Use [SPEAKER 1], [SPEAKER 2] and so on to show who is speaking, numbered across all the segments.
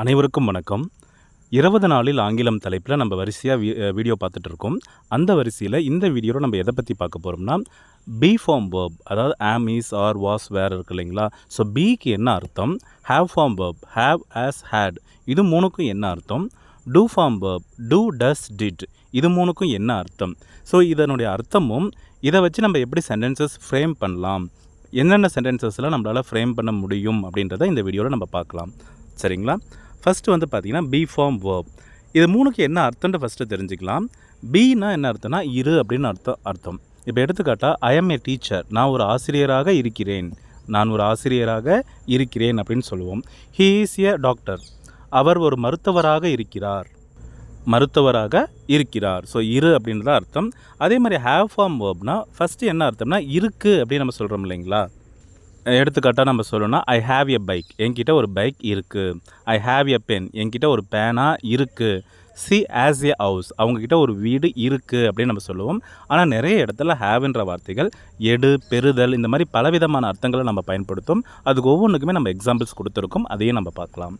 [SPEAKER 1] அனைவருக்கும் வணக்கம். இருபது நாளில் ஆங்கிலம் தலைப்பில் நம்ம வரிசையாக வீ வீடியோ பார்த்துட்டு இருக்கோம். அந்த வரிசையில் இந்த வீடியோவில் நம்ம எதை பற்றி பார்க்க போகிறோம்னா பி ஃபார்ம் வேர்ப் அதாவது ஆம் இஸ் ஆர் வாஸ் வேர் இருக்கு இல்லைங்களா? ஸோ பிக்கு என்ன அர்த்தம்? Have form verb have has had இது மூணுக்கும் என்ன அர்த்தம்? Do form verb do does did இது மூணுக்கும் என்ன அர்த்தம்? ஸோ இதனுடைய அர்த்தமும் இதை வச்சு நம்ம எப்படி சென்டென்சஸ் ஃப்ரேம் பண்ணலாம்? என்னென்ன சென்டென்சஸ்லாம் நம்மளால் ஃப்ரேம் பண்ண முடியும் அப்படின்றத இந்த வீடியோவில் நம்ம பார்க்கலாம். சரிங்களா? ஃபஸ்ட்டு வந்து பார்த்தீங்கன்னா பி ஃபார்ம் வேர்ப் இது மூணுக்கு என்ன அர்த்தம்னு ஃபஸ்ட்டு தெரிஞ்சுக்கலாம். பீனா என்ன அர்த்தம்னா இரு அப்படின்னு அர்த்தம் அர்த்தம். இப்போ எடுத்துக்காட்டா ஐ எம் ஏ டீச்சர் நான் ஒரு ஆசிரியராக இருக்கிறேன். நான் ஒரு ஆசிரியராக இருக்கிறேன் அப்படின்னு சொல்லுவோம். ஹீ இஸ் எ டாக்டர் அவர் ஒரு மருத்துவராக இருக்கிறார். மருத்துவராக இருக்கிறார். ஸோ இரு அப்படின்றத அர்த்தம். அதே மாதிரி ஹேவ் ஃபார்ம் வேர்ப்னா ஃபஸ்ட்டு என்ன அர்த்தம்னா இருக்குது அப்படின்னு நம்ம சொல்கிறோம் இல்லைங்களா? எடுத்துக்காட்டாக நம்ம சொல்லணும்னா ஐ ஹாவ் எ பைக் என்கிட்ட ஒரு பைக் இருக்குது ஐ ஹாவ் எ பென் என்கிட்ட ஒரு பேனா இருக்குது சி ஆஸ் எ ஹவுஸ் அவங்கக்கிட்ட ஒரு வீடு இருக்குது அப்படின்னு நம்ம சொல்லுவோம். ஆனால் நிறைய இடத்துல ஹேவ்ன்ற வார்த்தைகள் எடு பெறுதல் இந்த மாதிரி பலவிதமான அர்த்தங்களை நம்ம பயன்படுத்தும். அதுக்கு ஒவ்வொன்றுக்குமே நம்ம எக்ஸாம்பிள்ஸ் கொடுத்துருக்கோம். அதையும் நம்ம பார்க்கலாம்.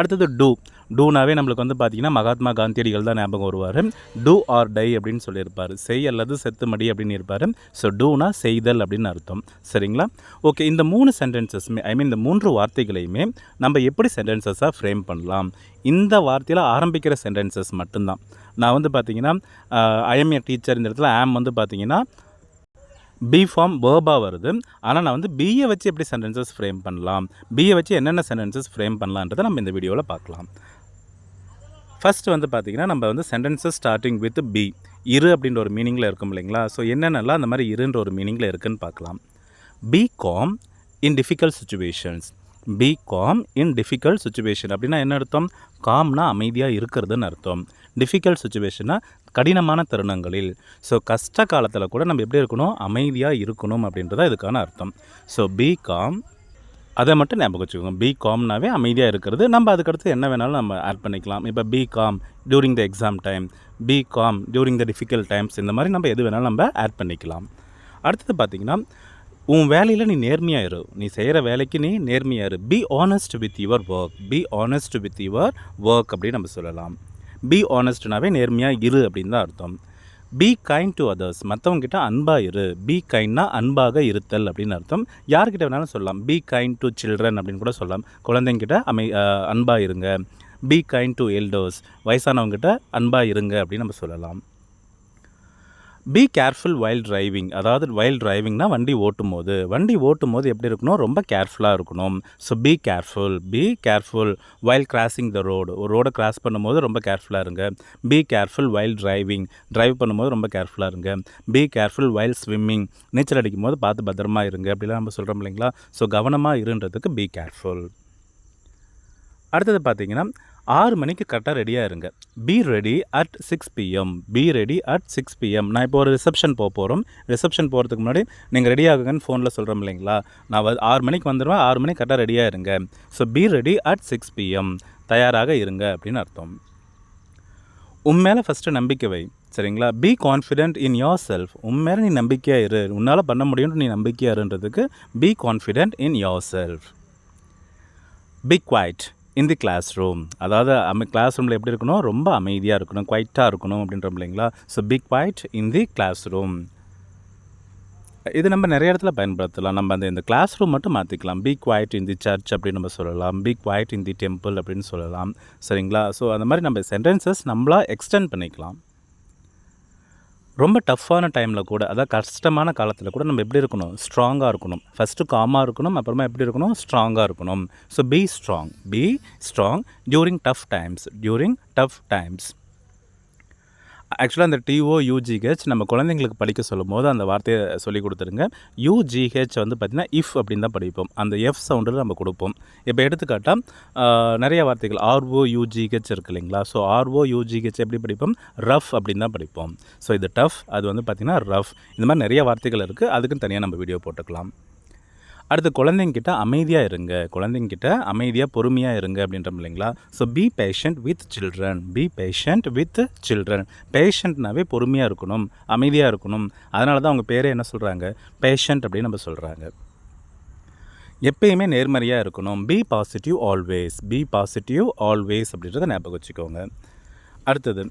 [SPEAKER 1] அடுத்தது டூ டூனாவே நம்மளுக்கு வந்து பார்த்திங்கன்னா மகாத்மா காந்தியடிகள் தான் ஞாபகம் வருவார். டூ ஆர் டை அப்படின்னு சொல்லியிருப்பார். செய் அல்லது செத்துமடி அப்படின்னு இருப்பார். ஸோ டூனா செய்தல் அப்படின்னு அர்த்தம். சரிங்களா? ஓகே இந்த மூணு சென்டென்சஸ்மே ஐ மீன் இந்த மூன்று வார்த்தைகளையுமே நம்ம எப்படி சென்டென்சஸாக ஃப்ரேம் பண்ணலாம்? இந்த வார்த்தையில் ஆரம்பிக்கிற சென்டென்சஸ் மட்டும்தான். நான் வந்து பார்த்தீங்கன்னா ஐஎம் ஏ டீச்சர் இந்த இடத்துல ஆம் வந்து பார்த்தீங்கன்னா பி ஃபார்ம் வேர்பாக வருது. ஆனால் நான் வந்து பிஏ வச்சு எப்படி சென்டென்சஸ் ஃப்ரேம் பண்ணலாம்? பிஏ வச்சு என்னென்ன சென்டென்சஸ் ஃப்ரேம் பண்ணலான்றதை நம்ம இந்த வீடியோவில் பார்க்கலாம். ஃபஸ்ட்டு வந்து பார்த்திங்கன்னா நம்ம வந்து சென்டென்சஸ் ஸ்டார்டிங் வித் பி இரு அப்படின்ற ஒரு மீனிங்கில் இருக்கும் இல்லைங்களா? ஸோ என்னென்னலாம் அந்த மாதிரி இருன்ற ஒரு மீனிங்கில் இருக்குதுன்னு பார்க்கலாம். Be calm in difficult situations be calm in difficult situation அப்படின்னா என்ன அர்த்தம்? காம்னா அமைதியாக இருக்கிறதுன்னு அர்த்தம். டிஃபிகல்ட் சுச்சுவேஷன்னா கடினமான தருணங்களில். ஸோ கஷ்ட காலத்தில் கூட நம்ம எப்படி இருக்கணும்? அமைதியாக இருக்கணும் அப்படின்றத இதுக்கான அர்த்தம். ஸோ பி காம் அதை மட்டும் ஞாபகம் வச்சுக்கோங்க. பி காம்னாவே அமைதியாக இருக்கிறது. நம்ம அதுக்கடுத்து என்ன வேணாலும் நம்ம ஆட் பண்ணிக்கலாம். இப்போ be calm during the exam time be calm during the difficult times இந்த மாதிரி நம்ம எது வேணாலும் நம்ம ஆட் பண்ணிக்கலாம். அடுத்தது பார்த்திங்கன்னா உன் வேலையில் நீ நேர்மையாக இரு. நீ செய்கிற வேலைக்கு நீ நேர்மையாக இரு. Be honest with your work be honest with your work அப்படின்னு நம்ம சொல்லலாம். பி ஆனஸ்ட்னாவே நேர்மையாக இரு அப்படின்னு தான் அர்த்தம். பி கைண்ட் டு அதர்ஸ் மற்றவங்ககிட்ட அன்பாக இரு. பி கைண்ட்னா அன்பாக இருத்தல் அப்படின்னு அர்த்தம். யார்கிட்ட வேணாலும் சொல்லலாம். பி கைண்ட் டு சில்ட்ரன் அப்படின்னு கூட சொல்லலாம். குழந்தைங்கிட்ட அமை அன்பாக இருங்க. பி கைண்ட் டு எல்டர்ஸ் வயசானவங்ககிட்ட அன்பாக இருங்க அப்படின்னு நம்ம சொல்லலாம். பி கேர்ஃபுல் வைல்ட் டிரைவிங் அதாவது வைல்ட் டிரைவிங்னா வண்டி ஓட்டும் போது வண்டி ஓட்டும் போது எப்படி இருக்கணும்? ரொம்ப கேர்ஃபுல்லாக இருக்கணும். So be careful be careful while crossing the road ஒரு ரோடை கிராஸ் பண்ணும்போது ரொம்ப கேர்ஃபுல்லாக இருங்க. Be careful while driving drive பண்ணும்போது ரொம்ப கேர்ஃபுல்லாக இருங்க. பி கேர்ஃபுல் வைல்ட் ஸ்விம்மிங் நீச்சல் அடிக்கும் போது பார்த்து பத்திரமா இருங்க. அப்படிலாம் நம்ம சொல்கிறோம் இல்லைங்களா? ஸோ கவனமாக இருன்றதுக்கு பி கேர்ஃபுல் அடுத்தது பார்த்தீங்கன்னா ஆறு மணிக்கு கரெக்டாக ரெடியாக இருங்க. Be ready at six PM be ready at six PM நான் இப்போ ஒரு ரிசப்ஷன் போக போகிறோம் ரிசப்ஷன் போகிறதுக்கு முன்னாடி நீங்கள் ரெடி ஆகுங்கன்னு ஃபோனில் சொல்கிறோம் இல்லைங்களா? நான் வ- ஆறு மணிக்கு வந்துடுவேன் ஆறு மணிக்கு கரெக்டாக ரெடியாக இருங்க. So be ready at six PM தயாராக இருங்க அப்படின்னு அர்த்தம். உன் மேலே ஃபஸ்ட்டு நம்பிக்கை வை. சரிங்களா? Be confident in yourself உன் மேலே நீ நம்பிக்கையாக இரு. உன்னால் பண்ண முடியும்னு நீ நம்பிக்கையாக இருன்றதுக்கு be confident in yourself be quiet in the classroom அதாவது அமை கிளாஸ் ரூமில் எப்படி இருக்கணும்? ரொம்ப அமைதியாக இருக்கணும் குவைட்டாக இருக்கணும் அப்படின்றோம் இல்லைங்களா? So be quiet in the classroom இது நம்ம நிறைய இடத்துல பயன்படுத்தலாம். நம்ம அந்த இந்த கிளாஸ் ரூம் மட்டும் மாற்றிக்கலாம் be quiet in the church அப்படின்னு நம்ம சொல்லலாம். Be quiet in the temple அப்படின்னு சொல்லலாம். சரிங்களா? ஸோ அந்த மாதிரி நம்ம சென்டென்சஸ் நம்மளாக எக்ஸ்டெண்ட் பண்ணிக்கலாம். ரொம்ப டஃப்பான டைமில் கூட அதாவது கஷ்டமான காலத்தில் கூட நம்ம எப்படி இருக்கணும்? ஸ்ட்ராங்காக இருக்கணும். ஃபஸ்ட்டு காமாக இருக்கணும் அப்புறமா எப்படி இருக்கணும்? ஸ்ட்ராங்காக இருக்கணும். So be strong be strong during tough times during tough times ஆக்சுவலாக அந்த டிஓ யூஜிஹெச் நம்ம குழந்தைங்களுக்கு படிக்க சொல்லும் போது அந்த வார்த்தையை சொல்லி கொடுத்துருங்க. யூஜிஹெச் வந்து பார்த்திங்கன்னா இஃப் அப்படின்னு தான் படிப்போம். அந்த எஃப் சவுண்டில் நம்ம கொடுப்போம். இப்போ எடுத்துக்காட்டால் நிறைய வார்த்தைகள் ஆர்ஓ யூஜிஹெச் இருக்கு இல்லைங்களா? ஸோ ஆர்ஓ யூஜிஹெச் எப்படி படிப்போம்? ரஃப் அப்படின்னு தான் படிப்போம். ஸோ இது டஃப் அது வந்து பார்த்திங்கன்னா ரஃப் இந்த மாதிரி நிறைய வார்த்தைகள் இருக்குது அதுக்குன்னு தனியாக நம்ம வீடியோ போட்டுக்கலாம். அடுத்து குழந்தைங்கிட்ட அமைதியாக இருங்க. குழந்தைங்கிட்ட அமைதியாக பொறுமையாக இருங்க அப்படின்றோம் இல்லைங்களா? So be patient with children be patient with children பேஷண்ட்னாவே பொறுமையாக இருக்கணும். அமைதியாக இருக்கணும். அதனால தான் அவங்க பேரே என்ன சொல்கிறாங்க பேஷண்ட் அப்படின்னு நம்ம சொல்கிறாங்க எப்பயுமே நேர்மறையாக இருக்கணும். Be positive always be positive always அப்படின்றத ஞாபகம் வச்சுக்கோங்க. அடுத்தது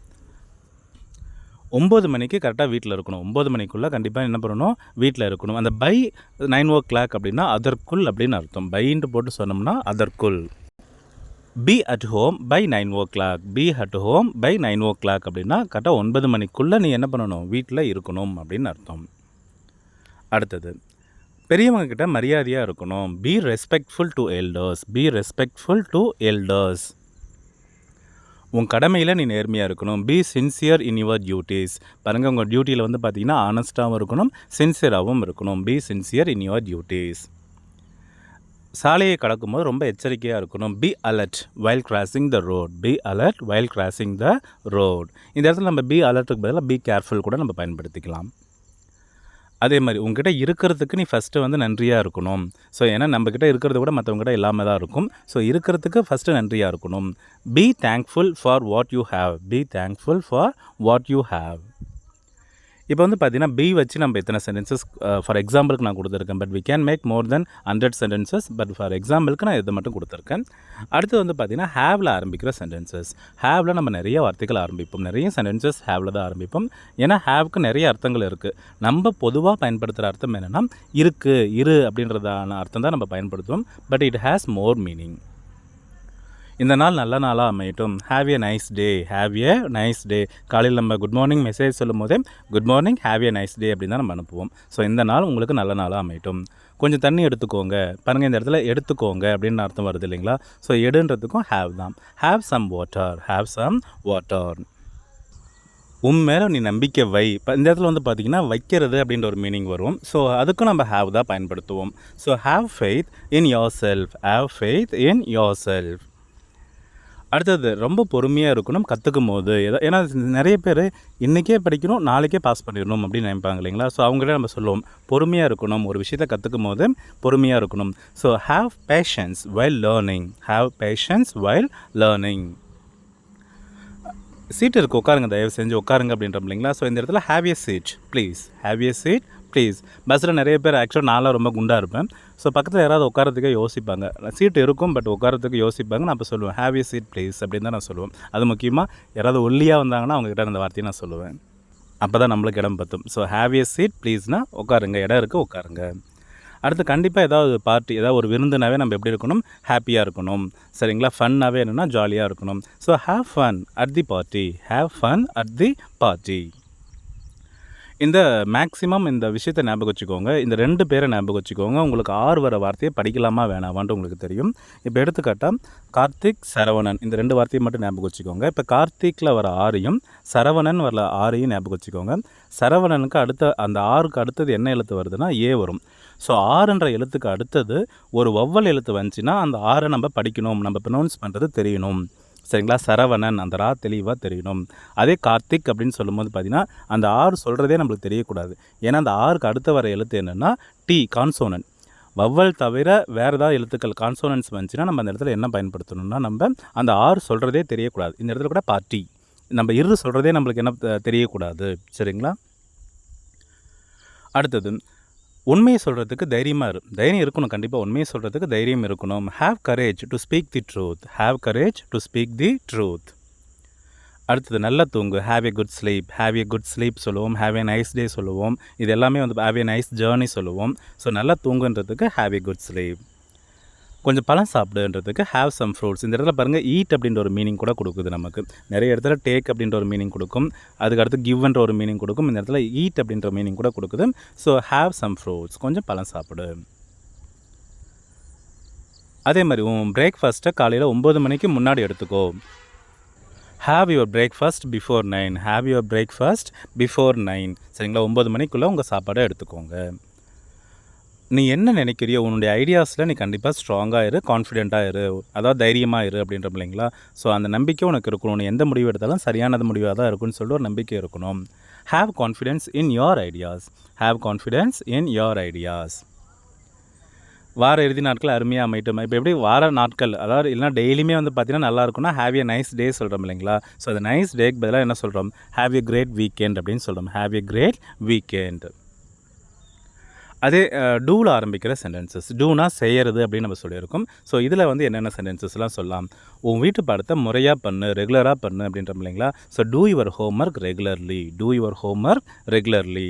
[SPEAKER 1] ஒம்பது மணிக்கு கரெக்டாக வீட்டில் இருக்கணும். ஒம்பது மணிக்குள்ளே கண்டிப்பாக என்ன பண்ணணும்? வீட்டில் இருக்கணும். அந்த பை நைன் ஓ கிளாக் அப்படின்னா அதற்குள் அப்படின்னு அர்த்தம். பைன்ட்டு போட்டு சொன்னோம்னா அதற்குள். Be at home by nine o'clock be at home by nine o'clock அப்படின்னா கரெக்டாக ஒன்பது மணிக்குள்ளே நீ என்ன பண்ணணும்? வீட்டில் இருக்கணும் அப்படின்னு அர்த்தம். அடுத்தது பெரியவங்க கிட்ட மரியாதையாக இருக்கணும். Be respectful to elders be respectful to elders உன் கடமையில் நீ நேர்மையாக இருக்கணும். Be sincere in your duties பாருங்கள் உங்கள் டியூட்டியில் வந்து பார்த்தீங்கன்னா ஆனஸ்ட்டாகவும் இருக்கணும் சின்சியராகவும் இருக்கணும். Be sincere in your duties சாலையை கடக்கும்போது ரொம்ப எச்சரிக்கையாக இருக்கணும். Be alert while crossing the road be alert while crossing the road இந்த இடத்துல நம்ம பி அலர்ட்டுக்கு பதிலாக பி கேர்ஃபுல் கூட நம்ம பயன்படுத்திக்கலாம். அதே மாதிரி உங்ககிட்ட இருக்கிறதுக்கு நீ ஃபஸ்ட்டு வந்து நன்றியாக இருக்கணும். ஸோ ஏன்னா நம்மக்கிட்ட இருக்கிறது கூட மற்றவங்ககிட்ட இல்லாமல் தான் இருக்கும். ஸோ இருக்கிறதுக்கு ஃபஸ்ட்டு நன்றியாக இருக்கணும். Be thankful for what you have be thankful for what you have இப்போ வந்து பார்த்தீங்கன்னா பி வச்சு நம்ம எத்தனை சென்டென்சஸ் ஃபார் எக்ஸாம்பிளுக்கு நான் கொடுத்துருக்கேன் but we can make more than hundred sentences but for எக்ஸாம்பிளுக்கு நான் இதை மட்டும் கொடுத்துருக்கேன். அடுத்து வந்து பார்த்தீங்கன்னா ஹேவில் ஆரம்பிக்கிற சென்டென்சஸ் ஹேவில் நம்ம நிறைய வார்த்தைகள் ஆரம்பிப்போம். நிறைய சென்டென்சஸ் ஹேவில் தான் ஆரம்பிப்போம். ஏன்னா ஹேவுக்கு நிறைய அர்த்தங்கள் இருக்குது நம்ம பொதுவாக பயன்படுத்துகிற அர்த்தம் என்னென்னா இருக்குது இரு அப்படின்றதான அர்த்தம் தான் நம்ம பயன்படுத்துவோம். But it has more meaning இந்த நாள் நல்ல நாளாக அமையட்டும். Have a nice day have a nice day காலையில் நம்ம குட் மார்னிங் மெசேஜ் சொல்லும் போதே good morning have a nice day அப்படின்னு தான் நம்ம அனுப்புவோம். ஸோ இந்த நாள் உங்களுக்கு நல்ல நாளாக அமையட்டும். கொஞ்சம் தண்ணி எடுத்துக்கோங்க. பாருங்கள் இந்த இடத்துல எடுத்துக்கோங்க அப்படின்னு அர்த்தம் வருது இல்லைங்களா? ஸோ எடுன்றதுக்கும் ஹாவ் தான். Have some water have some water உன் மேலே நீ நம்பிக்கை வை. இப்போ இந்த இடத்துல வந்து பார்த்தீங்கன்னா வைக்கிறது அப்படின்ற ஒரு மீனிங் வரும். ஸோ அதுக்கும் நம்ம ஹாவ் தான் பயன்படுத்துவோம். So have faith in yourself have faith in yourself அடுத்தது ரொம்ப பொறுமையாக இருக்கணும் கற்றுக்கும் போது. எதோ ஏன்னா நிறைய பேர் இன்றைக்கே படிக்கணும் நாளைக்கே பாஸ் பண்ணிடணும் அப்படின்னு நினைப்பாங்க இல்லைங்களா? ஸோ அவங்களே நம்ம சொல்லுவோம் பொறுமையாக இருக்கணும் ஒரு விஷயத்தை கற்றுக்கும் போது பொறுமையாக இருக்கணும். So have patience while learning have patience while learning seat இருக்குது உட்காருங்க தயவு செஞ்சு உட்காருங்க அப்படின்ற இல்லைங்களா? ஸோ இந்த இடத்துல have a seat please have a seat please பஸ்ஸில் நிறைய பேர் ஆக்சுவலாக நான்லாம் ரொம்ப குண்டாக இருப்பேன். ஸோ பக்கத்தில் யாராவது உட்காரத்துக்கே யோசிப்பாங்க. சீட் இருக்கும் பட் உட்காரத்துக்கு யோசிப்பாங்க. நான் அப்போ சொல்லுவேன் ஹாவ் ஏ சீட் ப்ளீஸ் அப்படின்னு தான் நான் சொல்லுவேன். அது முக்கியமாக யாராவது ஒல்லியாக வந்தாங்கன்னா அவங்ககிட்ட அந்த வார்த்தையை நான் சொல்லுவேன். அப்போ தான் நம்மளுக்கு இடம் பற்றும் ஸோ ஹாவ் ஏ சீட் ப்ளீஸ்னால் உட்காருங்க இடம் இருக்குது உட்காருங்க. அடுத்து கண்டிப்பாக ஏதாவது பார்ட்டி ஏதாவது ஒரு விருந்துனாவே நம்ம எப்படி இருக்கணும்? ஹாப்பியாக இருக்கணும். சரிங்களா? ஃபன்னாகவே என்னென்னா ஜாலியாக இருக்கணும். So have fun at the party have fun at the party இந்த மேக்ஸிமம் இந்த விஷயத்தை ஞாபகம் வச்சுக்கோங்க. இந்த ரெண்டு பேரை ஞாபகம் வச்சுக்கோங்க. உங்களுக்கு ஆறு வர வார்த்தையை படிக்கலாமா வேணாமான்ட்டு உங்களுக்கு தெரியும். இப்போ எடுத்துக்காட்டால் கார்த்திக் சரவணன். இந்த ரெண்டு வார்த்தையை மட்டும் ஞாபகம் வச்சுக்கோங்க. இப்போ கார்த்திக்கில் வர ஆறையும் சரவணன் வர ஆறையும் ஞாபகம் வச்சுக்கோங்க. சரவணனுக்கு அடுத்த அந்த ஆறுக்கு அடுத்தது என்ன எழுத்து வருதுன்னா ஏ வரும். ஸோ ஆறுன்ற எழுத்துக்கு அடுத்தது ஒரு ஒவ்வொரு எழுத்து வந்துச்சுன்னா அந்த ஆறை நம்ம படிக்கணும். நம்ம ப்ரொனவுன்ஸ் பண்ணுறது தெரியணும். சரிங்களா? சரவணன் அந்த ரா தெளிவாக தெரியணும். அதே கார்த்திக் அப்படின்னு சொல்லும்போது பார்த்திங்கன்னா அந்த ஆறு சொல்கிறதே நம்மளுக்கு தெரியக்கூடாது. ஏன்னா அந்த ஆறுக்கு அடுத்த வர எழுத்து என்னென்னா டி கான்சோனன். வவ்வல் தவிர வேறு ஏதாவது எழுத்துக்கள் கான்சோனன்ஸ் வந்துச்சுன்னா நம்ம அந்த இடத்துல என்ன பயன்படுத்தணும்னா நம்ம அந்த ஆறு சொல்கிறதே தெரியக்கூடாது. இந்த இடத்துல கூட பார்ட்டி நம்ம இரு சொல்கிறதே நம்மளுக்கு என்ன தெரியக்கூடாது. சரிங்களா? அடுத்தது உண்மையை சொல்கிறதுக்கு தைரியமாக இரு. தைரியம் இருக்கணும் கண்டிப்பாக உண்மையை சொல்கிறதுக்கு தைரியம் இருக்கணும். Have courage to speak the truth have courage to speak the truth அடுத்தது நல்லா தூங்கு. Have a good sleep have a good sleep சொல்லுவோம். ஹாவ் ஏ நைஸ் டே சொல்லுவோம். இது எல்லாமே வந்து ஹாவ் ஏ நைஸ் ஜேர்னி சொல்லுவோம். ஸோ நல்லா தூங்குன்றதுக்கு ஹாவ் ஏ குட் ஸ்லீப் கொஞ்சம் பழம் சாப்பிடுன்றதுக்கு ஹேவ் சம் ஃப்ரூட்ஸ் இந்த இடத்துல பாருங்கள் ஈட் அப்படின்ற ஒரு மீனிங் கூட கொடுக்குது நமக்கு. நிறைய இடத்துல டேக் அப்படின்ற ஒரு மீனிங் கொடுக்கும். அதுக்கு அடுத்து கிவ்ன்ற ஒரு மீனிங் கொடுக்கும். இந்த இடத்துல ஈட் அப்படின்ற மீனிங் கூட கொடுக்குது. ஸோ ஹேவ் சம் ஃப்ரூட்ஸ் கொஞ்சம் பழம் சாப்பிடு. அதே மாதிரி உன் பிரேக்ஃபாஸ்ட்டை காலையில் ஒம்பது மணிக்கு முன்னாடி எடுத்துக்கோ. Have your breakfast before nine have your breakfast before nine சரிங்களா? ஒம்பது மணிக்குள்ளே உங்கள் சாப்பாடை எடுத்துக்கோங்க. நீ என்ன நினைக்கிறியோ உன்னுடைய ஐடியாஸில் நீ கண்டிப்பாக ஸ்ட்ராங்காக இரு கான்ஃபிடென்ட்டாக இரு. அதாவது தைரியமாக இரு அப்படின்ற இல்லைங்களா? ஸோ அந்த நம்பிக்கை உனக்கு இருக்கணும். நீ எந்த முடிவு எடுத்தாலும் சரியானது முடிவாக தான் இருக்குன்னு சொல்லிட்டு ஒரு நம்பிக்கை இருக்கணும். Have confidence in your ideas have confidence in your ideas வார இறுதி நாட்கள் அருமையாக அமைட்டும் இப்போ எப்படி வார நாட்கள் அதாவது இல்லைனா டெய்லியுமே வந்து பார்த்தீங்கன்னா நல்லா இருக்கும்னா ஹாவ் ஏ நைஸ் டே சொல்கிறோம் இல்லைங்களா? ஸோ அந்த நைஸ் டேக்கு பதிலாக என்ன சொல்கிறோம் ஹாவ் ஏ கிரேட் வீக்கெண்ட் அப்படின்னு சொல்கிறோம் ஹாவ் ஏ கிரேட் வீக்கெண்ட் அதே டூவில் ஆரம்பிக்கிற சென்டென்சஸ் டூனா செய்கிறது அப்படின்னு நம்ம சொல்லியிருக்கோம். ஸோ இதில் வந்து என்னென்ன சென்டென்சஸ்லாம் சொல்லலாம்? உன் வீட்டு பாடத்தை முறையாக பண்ணு ரெகுலராக பண்ணு அப்படின்றோம் இல்லைங்களா? So do your homework regularly do your homework regularly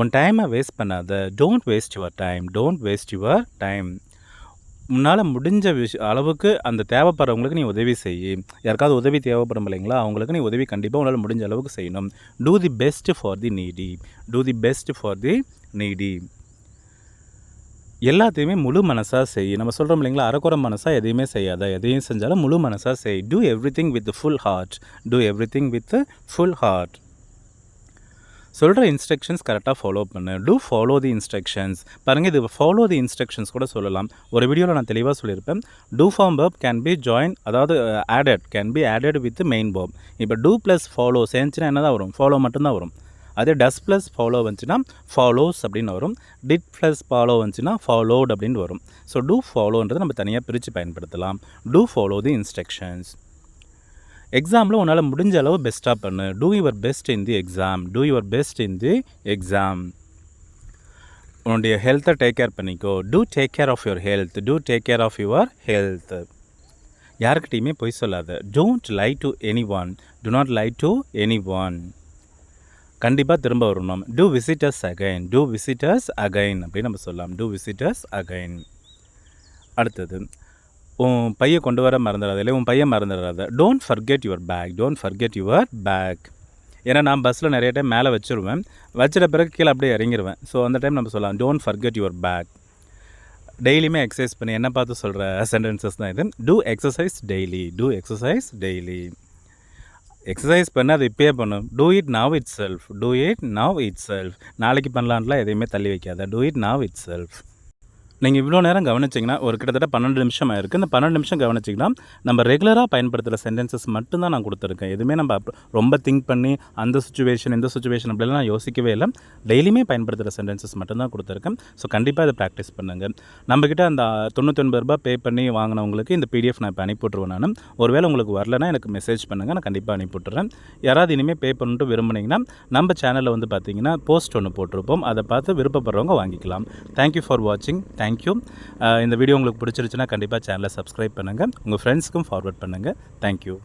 [SPEAKER 1] உன் டைமை வேஸ்ட் பண்ணாத. Don't waste your time don't waste your time உன்னால் முடிஞ்ச விஷ அளவுக்கு அந்த தேவைப்படுறவங்களுக்கு நீ உதவி செய். யாருக்காவது உதவி தேவைப்படும் இல்லைங்களா? அவங்களுக்கு நீ உதவி கண்டிப்பாக உன்னால் முடிஞ்ச அளவுக்கு செய்யணும். Do the best for the needy do the best for the needy எல்லாத்தையுமே முழு மனசாக செய். நம்ம சொல்கிறோம் இல்லைங்களா? அரைக்குறை மனசாக எதையுமே செய்யாத. எதையும் செஞ்சாலும் முழு மனசாக செய். Do everything with full heart do everything with full heart சொல்கிற இன்ஸ்ட்ரக்ஷன்ஸ் கரெக்டாக ஃபாலோ பண்ணு. டூ ஃபாலோ தி இன்ஸ்ட்ரக்ஷன்ஸ் பாருங்கள் இது ஃபாலோ தி இன்ஸ்ட்ரக்ஷன்ஸ் கூட சொல்லலாம். ஒரு வீடியோவில் நான் தெளிவாக சொல்லியிருப்பேன். Do form verb can be join அதாவது added can be added with main verb இப்போ டூ ப்ளஸ் ஃபாலோ சேர்ந்துச்சுன்னா என்ன தான் வரும்? ஃபாலோ மட்டும்தான் வரும். அதே டஸ் ப்ளஸ் ஃபாலோ வந்துச்சுன்னா ஃபாலோஸ் அப்படின்னு வரும். டிட் ப்ளஸ் ஃபாலோ வந்துச்சுன்னா ஃபாலோட் அப்படின்னு வரும். ஸோ டூ ஃபாலோன்றது நம்ம தனியாக பிரித்து பயன்படுத்தலாம். டூ ஃபாலோ தி இன்ஸ்ட்ரக்ஷன்ஸ் எக்ஸாமில் உன்னால் முடிஞ்ச அளவு பெஸ்ட்டாக பண்ணு. Do your best in the exam do your best in the exam உன்னுடைய ஹெல்த்தை டேக் கேர் பண்ணிக்கோ. Do take care of your health do take care of your health யாருக்கிட்டையுமே பொய் சொல்லாத. Don't lie to anyone do not lie to anyone கண்டிப்பாக திரும்ப வரணும். Do visit us again do visit us again அப்படின்னு நம்ம சொல்லலாம். Two visitors again அடுத்தது உன் பையை கொண்டு வர மறந்துடாத இல்லை உன் பையன் மறந்துடாத don't forget your bag don't forget your bag ஏன்னா நான் பஸ்ஸில் நிறைய டைம் மேலே வச்சுருவேன். வச்சிட பிறகு கீழே அப்படியே இறங்கிடுவேன் ஸோ அந்த டைம் நம்ம சொல்லலாம் டோன்ட் ஃபர்கெட் யுவர் பேக் டெய்லியுமே எக்ஸசைஸ் பண்ணி. என்ன பார்த்து சொல்கிற சென்டென்சஸ் தான் இது. Do exercise daily do exercise daily exercise பண்ண அது இப்பயே பண்ணும் do it now itself do it now itself நாளைக்கு பண்ணலான்லாம் எதையுமே தள்ளி வைக்காத. Do it now itself நீங்கள் இவ்வளோ நேரம் கவனிச்சிங்கன்னா ஒரு கிட்டத்தட்ட பன்னெண்டு நிமிஷம் ஆயிருக்கு. இந்த பன்னெண்டு நிமிஷம் கவனிச்சிங்கன்னா நம்ம ரெகுலராக பயன்படுத்துகிற சென்டென்சஸ் மட்டும்தான் நான் கொடுத்துருக்கேன். எதுவுமே நம்ம ரொம்ப திங்க் பண்ணி அந்த சுச்சுவேஷன் இந்த சுச்சுவேஷன் அப்படிலாம் நான் யோசிக்கவே இல்லை. டெய்லியுமே பயன்படுத்துகிற சென்டென்சஸ் மட்டும்தான் கொடுத்துருக்கேன். ஸோ கண்டிப்பாக இதை ப்ராக்டிஸ் பண்ணுங்கள் நம்மக்கிட்ட அந்த தொண்ணூத்தொன்பது ரூபாய் பே பண்ணி வாங்கினவங்களுக்கு இந்த பிடிஎஃப் நான் இப்போ அனுப்பிவிட்ருவேன் நான். ஒருவேளை உங்களுக்கு வரலன்னா எனக்கு மெசேஜ் பண்ணுங்கள் நான் கண்டிப்பாக அனுப்பிவிட்டுறேன். யாராவது இனிமேல் பே பண்ணிட்டு விரும்புனீங்கன்னா நம்ம சேனலில் வந்து பார்த்தீங்கன்னா போஸ்ட் ஒன்று போட்டிருப்போம். அதை பார்த்து விருப்பப்படுறவங்க வாங்கிக்கலாம். தேங்க்யூ ஃபார் வாட்சிங் தேங்க் தேங்க்யூ இந்த வீடியோ உங்களுக்கு பிடிச்சிருச்சுன்னா கண்டிப்பாக சேனலை சப்ஸ்கிரைப் பண்ணுங்கள் உங்கள் ஃப்ரெண்ட்ஸ்க்கும் ஃபார்வர்ட் பண்ணுங்கள் தேங்க்யூ